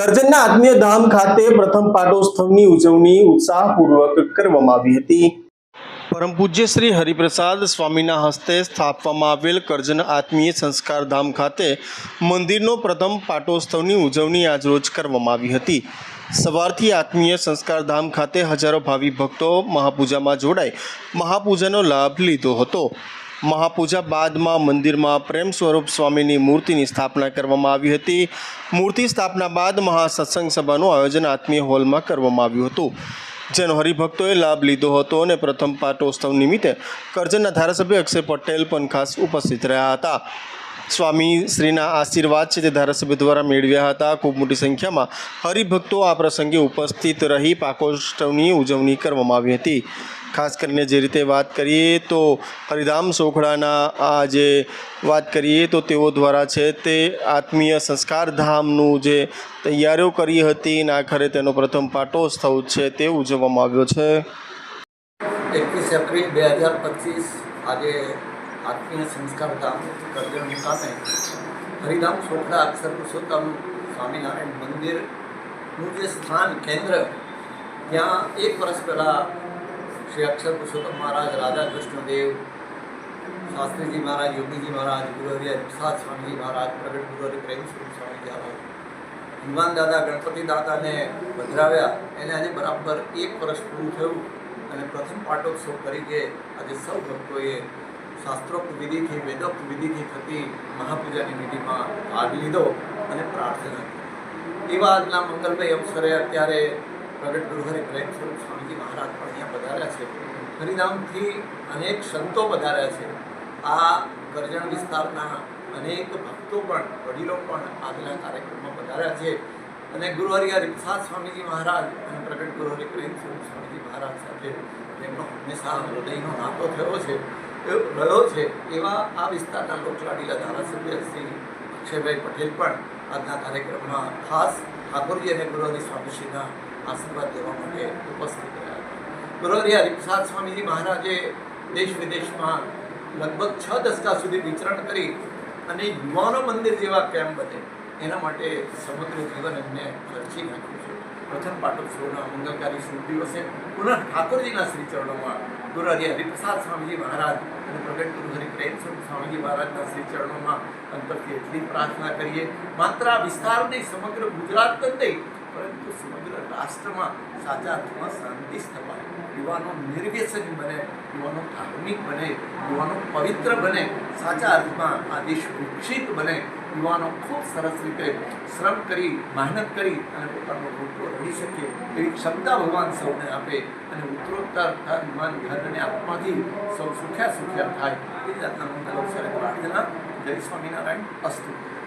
કરજણના આત્મીય ધામ ખાતે પ્રથમ પાટોત્સવની ઉજવણી ઉત્સાહપૂર્વક કરવામાં આવી હતી. પરમ પૂજ્ય શ્રી હરિપ્રસાદ સ્વામીના હસ્તે સ્થાપવામાં આવેલ કરજણ આત્મીય સંસ્કાર ધામ ખાતે મંદિરનો પ્રથમ પાટોત્સવની ઉજવણી આજરોજ કરવામાં આવી હતી. સવારથી આત્મીય સંસ્કાર ધામ ખાતે હજારો ભાવિ ભક્તો મહાપૂજામાં જોડાઈ મહાપૂજાનો લાભ લીધો હતો. મહાપૂજા બાદમાં મંદિરમાં પ્રેમ સ્વરૂપ સ્વામીની મૂર્તિની સ્થાપના કરવામાં આવી હતી. મૂર્તિ સ્થાપના બાદ મહાસત્સંગ સભાનું આયોજન આત્મીય હોલમાં કરવામાં આવ્યું હતું. જેનો હરિભક્તોએ લાભ લીધો હતો અને પ્રથમ પાટોત્સવ નિમિત્તે કરજણના ધારાસભ્ય અક્ષય પટેલ પણ ખાસ ઉપસ્થિત રહ્યા હતા. સ્વામી શ્રીના આશીર્વાદ છે તે ધારાસભ્ય દ્વારા મેળવ્યા હતા. ખૂબ મોટી સંખ્યામાં હરિભક્તો આ પ્રસંગે ઉપસ્થિત રહી પાકોત્સવની ઉજવણી કરવામાં આવી હતી. ખાસ કરીને જે રીતે વાત કરીએ તો હરિધામ સોખડાના આ જે વાત કરીએ તો તેઓ દ્વારા છે તે આત્મીય સંસ્કાર ધામનું જે તૈયારીઓ કરી હતી અને આખરે તેનો પ્રથમ પાટોત્સવ છે તે ઉજવવામાં આવ્યો છે. એકવીસ એપ્રિલ બે હજાર પચીસ આજે આત્મીય સંસ્કાર ધામ કરજણ મુકામે હરિધામ સોખડા અક્ષર પુરુષોત્તમ સ્વામિનારાયણ મંદિરનું જે સ્થાન કેન્દ્ર, ત્યાં એક વર્ષ પહેલાં શ્રી અક્ષર પુરુષોત્તમ મહારાજ, રાધા કૃષ્ણદેવ, શાસ્ત્રીજી મહારાજ, યોગીજી મહારાજ, ગુરુહરિ પ્રસાદ સ્વામીજી મહારાજ, પ્રગટ ગુરુહરિ પ્રેમસ્વરૂપ સ્વામીજી મહારાજ હનુમાન દાદા ગણપતિ દાદાને પધરાવ્યા. એને આજે બરાબર એક વર્ષ પૂરું થયું અને પ્રથમ પાટોત્સવ તરીકે આજે સૌ ભક્તોએ શાસ્ત્રોક્ત વિધિથી, વેદોક્ત વિધિથી થતી મહાપૂજાની વિધિમાં ભાગ લીધો અને પ્રાર્થના એવા આજના મંગલમય અવસરે અત્યારે પ્રગટ ગુરુહરિ પ્રેમ સ્વરૂપ સ્વામીજી મહારાજ પણ અહીંયા પધાર્યા છે. હરિનામથી અનેક સંતો પધાર્યા છે. આ કરજણ વિસ્તારના અનેક ભક્તો પણ, વડીલો પણ આજના કાર્યક્રમમાં પધાર્યા છે. અને ગુરુહરિ હરિપ્રસાદ સ્વામીજી મહારાજ અને પ્રગટ ગુરુહરિ પ્રેમ સ્વરૂપ સ્વામીજી મહારાજ સાથે તેમનો હંમેશા હૃદયનો નાતો થયો છે. રહ્યો છે. એવા આ વિસ્તારના લોકલાડીલા ધારાસભ્ય શ્રી અક્ષયભાઈ પટેલ પણ આજના કાર્યક્રમમાં ખાસ ઠાકોરજી અને ગુરુહરિ સ્વામીશ્રીના આશીર્વાદ લેવા માટે ઉપસ્થિત રહ્યા હતા. ગુરુહરિ હરિપ્રસાદ સ્વામીજી મહારાજે દેશ વિદેશમાં લગભગ છ દશકા સુધી વિચરણ કરી અને યુવાનો મંદિર જેવા કેમ્પ બને, એના માટે સમગ્ર જીવન એમને ખર્ચી નાખ્યું છે. પ્રથમ પાટોત્સવના મંગલકારી શુભ દિવસે પુનઃ ઠાકોરજીના શ્રી ચરણોમાં ગુરુ હરિ હરિપ્રસાદ સ્વામીજી મહારાજ અને પ્રગટ ગુરુ હરિ પ્રેમ સ્વામીજી મહારાજના શ્રી ચરણોમાં અંતરથી એટલી પ્રાર્થના કરીએ. માત્ર આ વિસ્તારની સમગ્ર ગુજરાત જ નહીં પરંતુ સમગ્ર રાષ્ટ્રમાં સાચા અર્થમાં શાંતિ સ્થપાય. યુવાનો નિર્વ્યસન બને, યુવાનો ધાર્મિક બને, યુવાનો પવિત્ર બને, સાચા અર્થમાં આ દેશ વિકસિત બને. યુવાનો ખૂબ સરસ રીતે શ્રમ કરી, મહેનત કરી અને પોતાનો રોટલો રડી શકે એવી ક્ષમતા ભગવાન સૌને આપે અને ઉત્તરોત્તર ધન મન ધન આપવાથી સૌ સુખ્યા સુખ્યા થાય. એ જાતના મંગલ અવસરે પ્રાર્થના. જય સ્વામિનારાયણ. અસ્તુ.